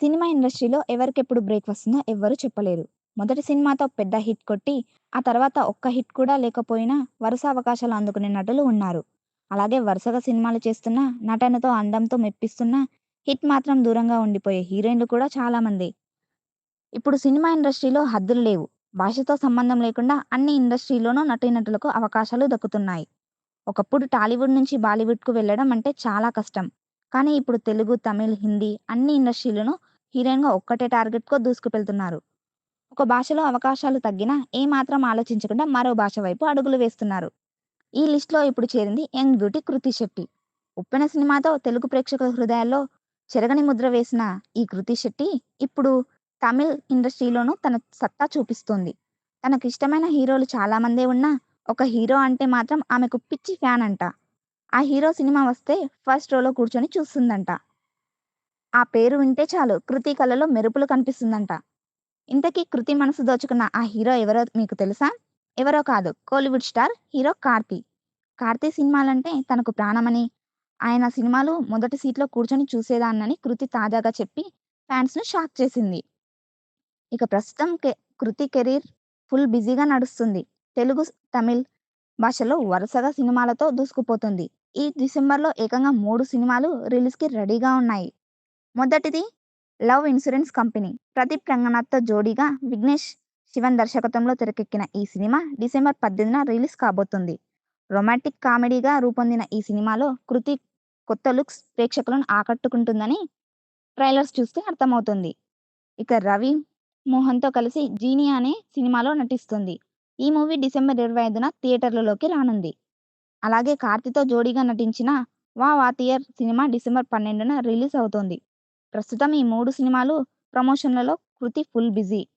Cinema ఇండస్ట్రీలో ఎవరికెప్పుడు break వస్తుందో ఎవ్వరు చెప్పలేరు. మొదటి సినిమాతో పెద్ద హిట్ కొట్టి, ఆ తర్వాత ఒక్క హిట్ కూడా లేకపోయినా వరుస అవకాశాలు అందుకునే నటులు ఉన్నారు. అలాగే వరుసగా సినిమాలు చేస్తున్న నటనతో, అందంతో మెప్పిస్తున్న హిట్ మాత్రం దూరంగా ఉండిపోయే హీరోయిన్లు కూడా చాలామంది. ఇప్పుడు సినిమా ఇండస్ట్రీలో హద్దులు లేవు. భాషతో సంబంధం లేకుండా అన్ని ఇండస్ట్రీలోనూ నటీనటులకు అవకాశాలు దక్కుతున్నాయి. ఒకప్పుడు టాలీవుడ్ నుంచి బాలీవుడ్‌కు వెళ్ళడం అంటే చాలా కష్టం. కానీ ఇప్పుడు తెలుగు, తమిళ్, హిందీ అన్ని ఇండస్ట్రీలోనూ హీరోయిన్‌గా ఒక్కటే టార్గెట్‌తో దూసుకుపెళ్తున్నారు ఒక భాషలో అవకాశాలు తగ్గినా ఏమాత్రం ఆలోచించకుండా మరో భాష వైపు అడుగులు వేస్తున్నారు. ఈ లిస్ట్‌లో ఇప్పుడు చేరింది యంగ్ బ్యూటీ కృతి శెట్టి. 'ఉప్పెన' సినిమాతో తెలుగు ప్రేక్షకుల హృదయాల్లో చెరగని ముద్ర వేసిన ఈ కృతి శెట్టి ఇప్పుడు తమిళ్ ఇండస్ట్రీలోనూ తన సత్తా చూపిస్తోంది. తనకిష్టమైన హీరోలు చాలామందే ఉన్నా, ఒక హీరో అంటే మాత్రం ఆమెకు పిచ్చి ఫ్యాన్ అంట. ఆ హీరో సినిమా వస్తే ఫస్ట్ రోలో కూర్చొని చూస్తుందంట. ఆ పేరు వింటే చాలు కృతి కళలో మెరుపులు కనిపిస్తుందంట. ఇంతకీ కృతి మనసు దోచుకున్న ఆ హీరో ఎవరో మీకు తెలుసా? ఎవరో కాదు Kollywood star hero 'Karthi'. 'Karthi' సినిమాలంటే తనకు ప్రాణమని, ఆయన సినిమాలు మొదటి సీట్‌లో కూర్చొని చూసేదాన్నని కృతి తాజాగా చెప్పి ఫ్యాన్స్‌ను షాక్ చేసింది. ఇక ప్రస్తుతం కె కృతి కెరీర్ ఫుల్ బిజీగా నడుస్తుంది. తెలుగు, తమిళ్ భాషలో వరుసగా సినిమాలతో దూసుకుపోతుంది ఈ డిసెంబర్‌లో ఏకంగా మూడు సినిమాలు రిలీజ్‌కి రెడీగా ఉన్నాయి. మొదటిది 'లవ్ ఇన్సూరెన్స్ కంపెనీ'. ప్రదీప్ రంగనాథ్‌తో జోడీగా విఘ్నేష్ శివన్ దర్శకత్వంలో తెరకెక్కిన ఈ సినిమా డిసెంబర్ 18న రిలీజ్ కాబోతుంది రొమాంటిక్ కామెడీగా రూపొందిన ఈ సినిమాలో కృతి కొత్త లుక్స్ ప్రేక్షకులను ఆకట్టుకుంటుందని ట్రైలర్స్ చూస్తే అర్థమవుతుంది ఇక రవి మోహన్‌తో కలిసి 'జీనీ' అనే సినిమాలో నటిస్తుంది. ఈ మూవీ డిసెంబర్ 25న థియేటర్లలోకి రానుంది. అలాగే కార్తితో జోడీగా నటించిన 'వా వాతియర్' సినిమా డిసెంబర్ 12న రిలీజ్ అవుతోంది. ప్రస్తుతం ఈ మూడు సినిమాలు ప్రమోషన్లలో కృతి ఫుల్ బిజీ.